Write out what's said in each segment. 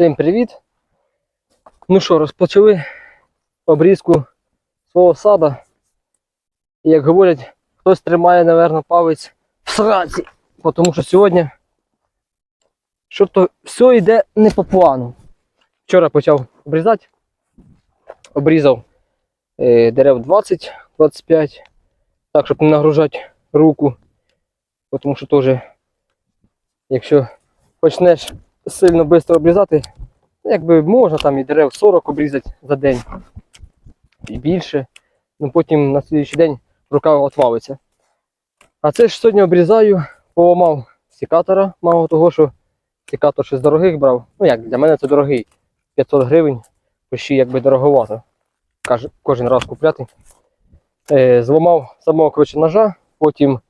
Всім привіт! Ну що, розпочали обрізку свого сада. І як говорять, хтось тримає, напевно, палець в сраці, тому що сьогодні що то все йде не по плану. Вчора почав обрізати, обрізав е, дерев 20-25, так, щоб не нагружати руку, тому що теж, якщо почнеш сильно швидко обрізати, ну, якби можна там і дерев 40 обрізати за день і більше. Ну потім на слідчий день рука отвалиться. А це ж сьогодні обрізаю, поламав секатора, мало того, що секатор ще з дорогих брав. Ну як, для мене це дорогий. 500 гривень, почти якби дороговато. Кожен раз купляти. Е, зламав самого коротше, ножа, потім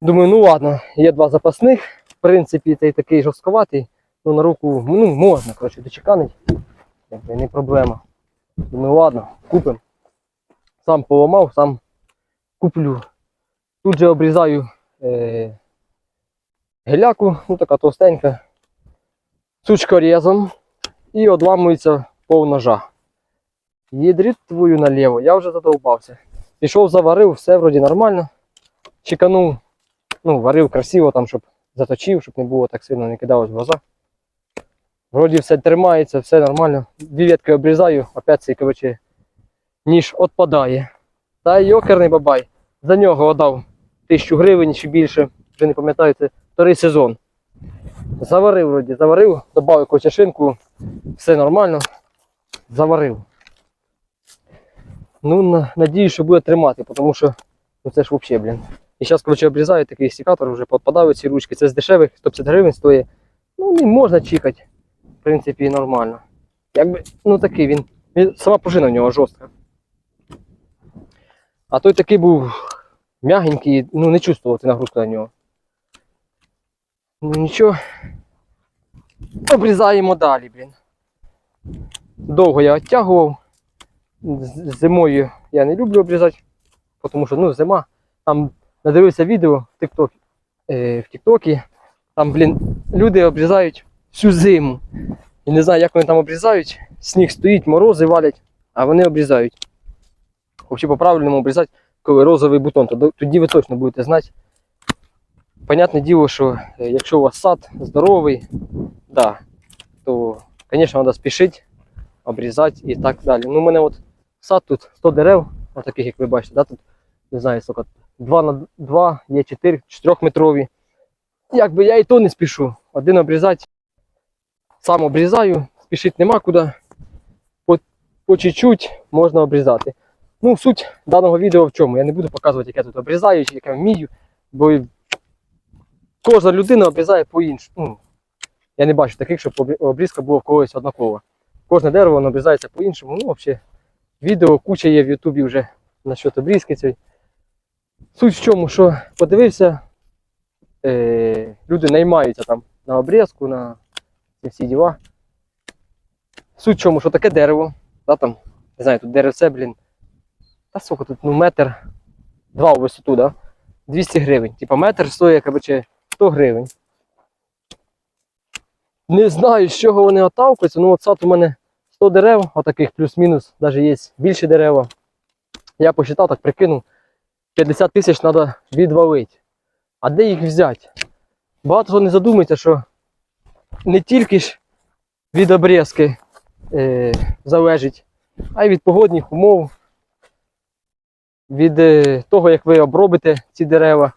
думаю, ну ладно, є два запасних. Принципі, цей такий жорстковатий, ну на руку ну, можна, коротше, дочеканить. Якби не проблема. Думаю, ладно, купимо. Сам поламав, сам куплю. Тут же обрізаю е, геляку, ну така товстенька, сучкорезом і одламується пов ножа. Їдрить твою наліво, я вже задовбався. Пішов, заварив, все вроді нормально. Чеканув, ну, варив красиво, там, щоб заточив, щоб не було так сильно не кидалось в глаза. Вроді все тримається, все нормально. Дві ветки обрізаю, опять цей коротше, ніж відпадає. Та йокерний бабай. За нього отдав тисячу гривень чи більше, вже не пам'ятаю, це вторий сезон. Заварив вроді, заварив, додав кочашинку, все нормально. Заварив. Ну, надію, що буде тримати, тому що ну, це ж взагалі, блін. І зараз, коротше, обрізаю такий стікатор, вже підпадають ці ручки. Це з дешевих, 150 гривень стоїть. Ну, не можна чекати. В принципі, нормально. Якби, ну такий він. сама пружина в нього жорстка. А той такий був м'ягенький, ну не чувствувати нагрузку на нього. Ну нічого. Обрізаємо далі, блін. Довго я оттягував. Зимою я не люблю обрізати, тому що ну, зима. Там надивився відео в TikTok, е, в TikTok, там, блін, люди обрізають всю зиму. І не знаю, як вони там обрізають. Сніг стоїть, морози валять, а вони обрізають. Взагалі по-правильному обрізати, коли розовий бутон, то тоді ви точно будете знати. Понятне діло, що е, якщо у вас сад здоровий, да, то, звісно, треба спішити, обрізати і так далі. Ну, у мене от сад тут 100 дерев, отаких, як ви бачите, да, тут, не знаю, скільки, 2 на 2, є 4, 4 метрові. Якби я і то не спішу. Один обрізати, сам обрізаю, спішити нема куди. По, по чуть-чуть можна обрізати. Ну, суть даного відео в чому? Я не буду показувати, як я тут обрізаю, чи як я вмію, бо кожна людина обрізає по-іншому. Ну, я не бачу таких, щоб обрізка була в когось однакова. Кожне дерево воно обрізається по-іншому. Ну, взагалі, відео куча є в Ютубі вже насчет обрізки цієї. Суть в чому, що подивився, е, люди наймаються там на обрізку, на всі діла. Суть в чому, що таке дерево, да, там, не знаю, тут деревце, блін. Та сколько тут, ну метр, два у висоту, да? 200 гривень. Типа метр стоїть, короче, 100 гривень. Не знаю, з чого вони отавкуються. Ну, от сад у мене 100 дерев, отаких плюс-мінус, навіть є більші дерева. Я посчитав, так прикинув, 50 тисяч треба відвалити. А де їх взяти? Багато хто не задумується, що не тільки ж від обрізки е, залежить, а й від погодних умов, від е, того, як ви обробите ці дерева.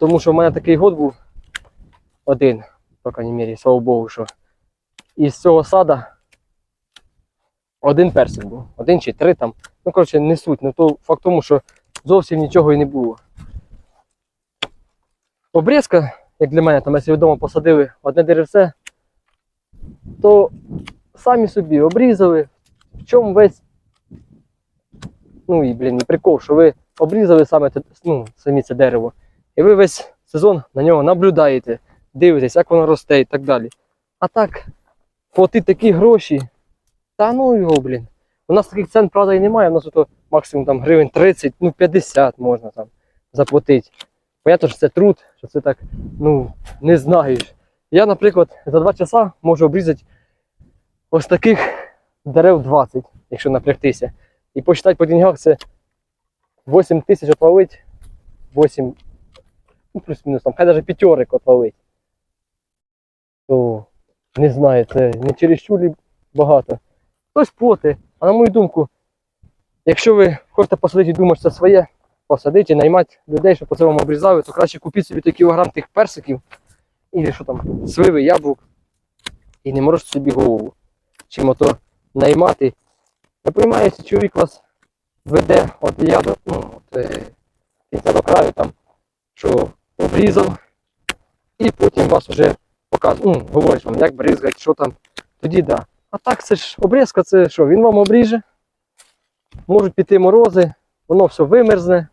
Тому що в мене такий год був один, по крайній мірі, слава Богу, що із цього сада один персик був, один чи три там. Ну, коротше, не суть. Ну, то факт тому, що зовсім нічого і не було. Обрізка, як для мене, там, якщо вдома посадили одне деревце, то самі собі обрізали, в чому весь ну і блін, і прикол, що ви обрізали саме ну, самі це дерево. І ви весь сезон на нього наблюдаєте, дивитесь, як воно росте і так далі. А так, платити такі гроші, та ну його, блін. У нас таких цен, правда, і немає, у нас ото максимум там гривень 30, ну 50 можна там заплатити. Понятно, що це труд, що це так, ну, не знаєш. Я, наприклад, за 2 часа можу обрізати ось таких дерев 20, якщо напрягтися. І посчитати по деньгах це 8 тисяч отвалить, 8, ну плюс-мінус, там, хай навіть п'ятерик отвалить. То не знаю, це не чересчур лі багато. Хтось проти, а на мою думку, якщо ви хочете посадити і думаєте, це своє, посадити наймати людей, щоб по вам обрізали, то краще купіть собі той кілограм тих персиків, і що там, сливи, яблук, і не морочте собі голову. Чим ото наймати. Розумію, якщо чоловік вас веде от я до ну, от, е, кінця до краю, там, що обрізав, і потім вас вже показує, ну, говорить вам, як бризгати, що там, тоді да. А так це ж обрізка, це що, він вам обріже, можуть піти морози, воно все вимерзне,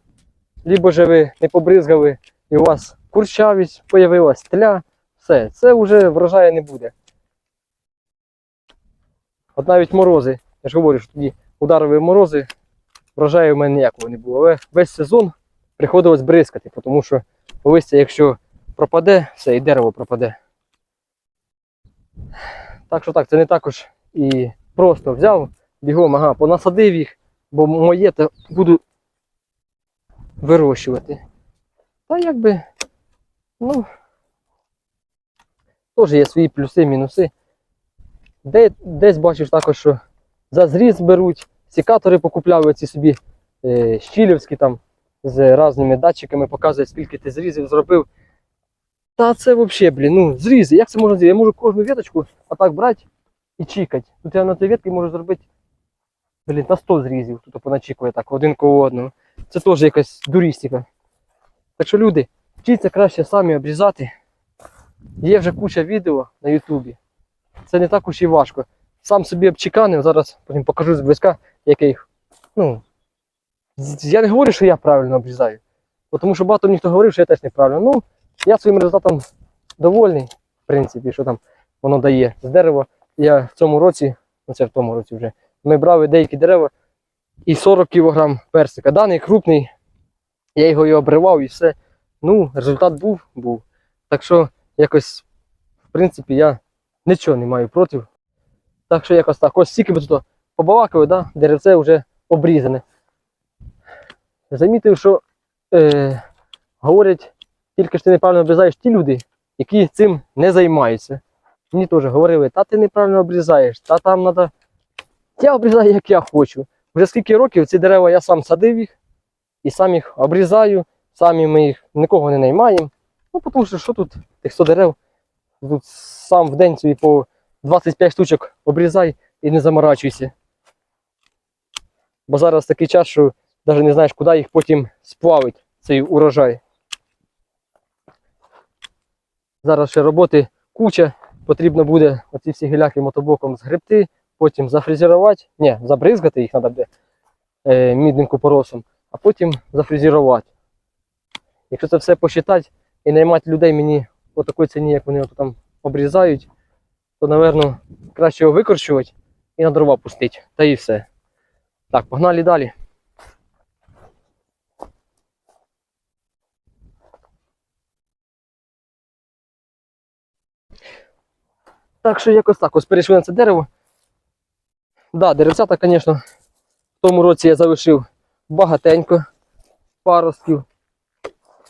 либо же ви не побризгали, і у вас курчавість появилась, тля, все, це вже врожаю не буде. От навіть морози, я ж говорю, що тоді ударові морози, врожаю в мене ніякого не було. Але весь сезон приходилось бризкати, тому що листя, якщо пропаде, все, і дерево пропаде. Так що так, це не також і просто взяв, бігом, ага, понасадив їх, бо моє то буду вирощувати. Та якби, ну, теж є свої плюси, мінуси. Де, десь бачиш також, що за зріз беруть, сікатори покупляли ці собі е, щілівські там з різними датчиками, показують, скільки ти зрізів зробив. Та це взагалі, блін, ну зрізи, як це можна зробити? Я можу кожну веточку отак брати і чікати. Тут я на цій ветці можу зробити блін, на 100 зрізів, тут поначікує так, один коло одного. Це теж якась дурістика. Так що люди, вчіться краще самі обрізати. Є вже куча відео на Ютубі. Це не так уж і важко. Сам собі обчеканив, зараз потім покажу зблизька, як я їх. Ну, я не говорю, що я правильно обрізаю. Тому що багато мені хто говорив, що я теж неправильно. Ну, я своїм результатом довольний, в принципі, що там воно дає. З дерева я в цьому році, ну це в тому році вже, ми брали деякі дерева і 40 кг персика. Даний крупний, я його і обривав і все. Ну, результат був, був. Так що якось, в принципі, я нічого не маю проти. Так що якось так. Ось стільки ми тут побалакали, да? деревце вже обрізане. Замітив, що е, говорять, тільки ж ти неправильно обрізаєш ті люди, які цим не займаються. Мені теж говорили, та ти неправильно обрізаєш, та там треба. Я обрізаю, як я хочу. Вже скільки років ці дерева я сам садив їх і сам їх обрізаю, самі ми їх нікого не наймаємо. Ну, тому що що тут, тих 100 дерев, тут сам в день собі по 25 штучок обрізай і не заморачуйся. Бо зараз такий час, що навіть не знаєш, куди їх потім сплавить, цей урожай. Зараз ще роботи куча. Потрібно буде оці всі гіляки мотоблоком згребти, потім зафрезерувати, ні, забризгати їх треба е, мідним купоросом, а потім зафрезерувати. Якщо це все посчитати і наймати людей мені по такій ціні, як вони там обрізають, то, напевно, краще його викорчувати і на дрова пустити. Та і все. Так, погнали далі. Так що якось так, ось перейшли на це дерево. Да, деревцята, звісно, в тому році я залишив багатенько паростків.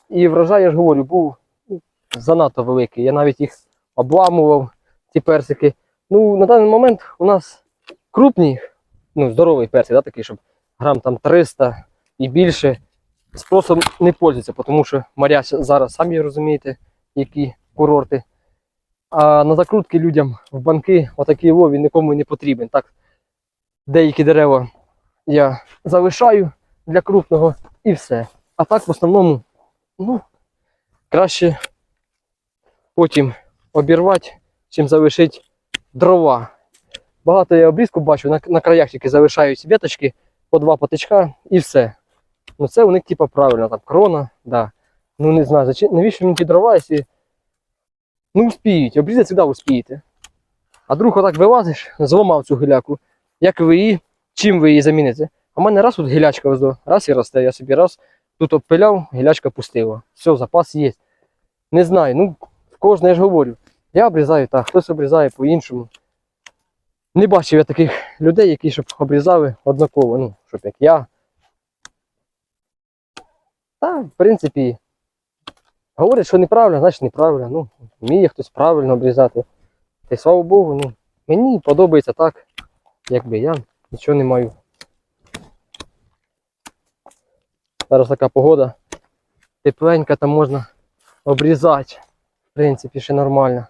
І врожай, я ж говорю, був ну, занадто великий. Я навіть їх обламував, ці персики. Ну, на даний момент у нас крупні, ну, здоровий персик, да, такий, щоб грам там 300 і більше. Спросом не пользується, тому що моря зараз, самі розумієте, які курорти. А на закрутки людям в банки отакий лові нікому не потрібен. Так, деякі дерева я залишаю для крупного і все. А так в основному, ну, краще потім обірвати, чим залишити дрова. Багато я обрізку бачу, на, на краях тільки залишають веточки по два патичка і все. Ну це у них типа правильно, там крона, да. Ну не знаю, зачем, навіщо мені ті дрова, якщо Ну, успіють, обрізати завжди успієте. А друг отак вилазиш, зламав цю гіляку. Як ви її, чим ви її заміните? А в мене раз тут гілячка ось раз і росте, я собі раз тут обпиляв, гілячка пустила. Все, запас є. Не знаю, ну в кожне я ж говорю. Я обрізаю так, хтось обрізає по-іншому. Не бачив я таких людей, які щоб обрізали однаково, ну, щоб як я. Та, в принципі, говорять, що неправильно, значить неправильно. Ну, вміє хтось правильно обрізати. Та й слава Богу, ну, мені подобається так, якби я нічого не маю. Зараз така погода. Тепленька, там можна обрізати. В принципі, ще нормально.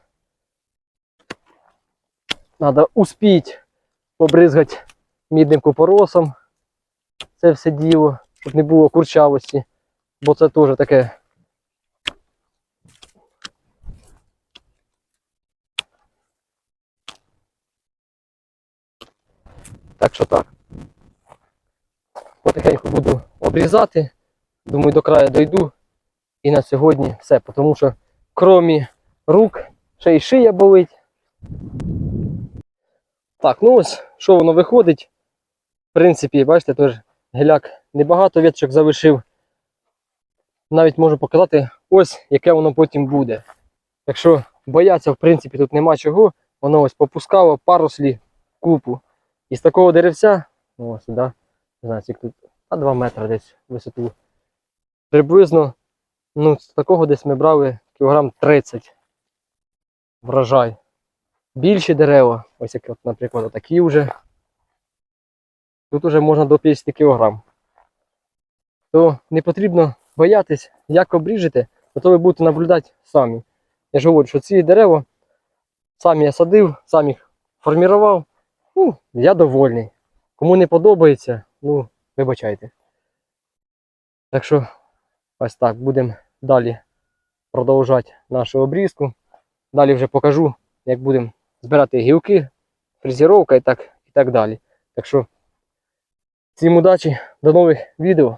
Надо успіть побризгати мідним купоросом. Це все діло, щоб не було курчавості. Бо це теж таке. Так що так. Потихеньку буду обрізати. Думаю, до краю дойду. І на сьогодні все. Тому що крім рук, ще й шия болить. Так, ну ось, що воно виходить. В принципі, бачите, теж геляк небагато веточок залишив. Навіть можу показати ось, яке воно потім буде. Якщо бояться, в принципі, тут нема чого, воно ось попускало паруслі купу. І з такого деревця, ну, ось, да, не знаю, скільки тут, а 2 метри десь висоту. Приблизно, ну, з такого десь ми брали кілограм 30 врожай. Більші дерева, ось як, от, наприклад, такі вже. Тут вже можна до 50 кг. То не потрібно боятись, як обріжете, то ви будете наблюдати самі. Я ж говорю, що ці дерева самі я садив, сам їх формував. Ну, я довольний. Кому не подобається, ну, вибачайте. Так що, ось так, будемо далі продовжувати нашу обрізку. Далі вже покажу, як будемо збирати гілки, фрезеровка і так, і так далі. Так що, всім удачі, до нових відео.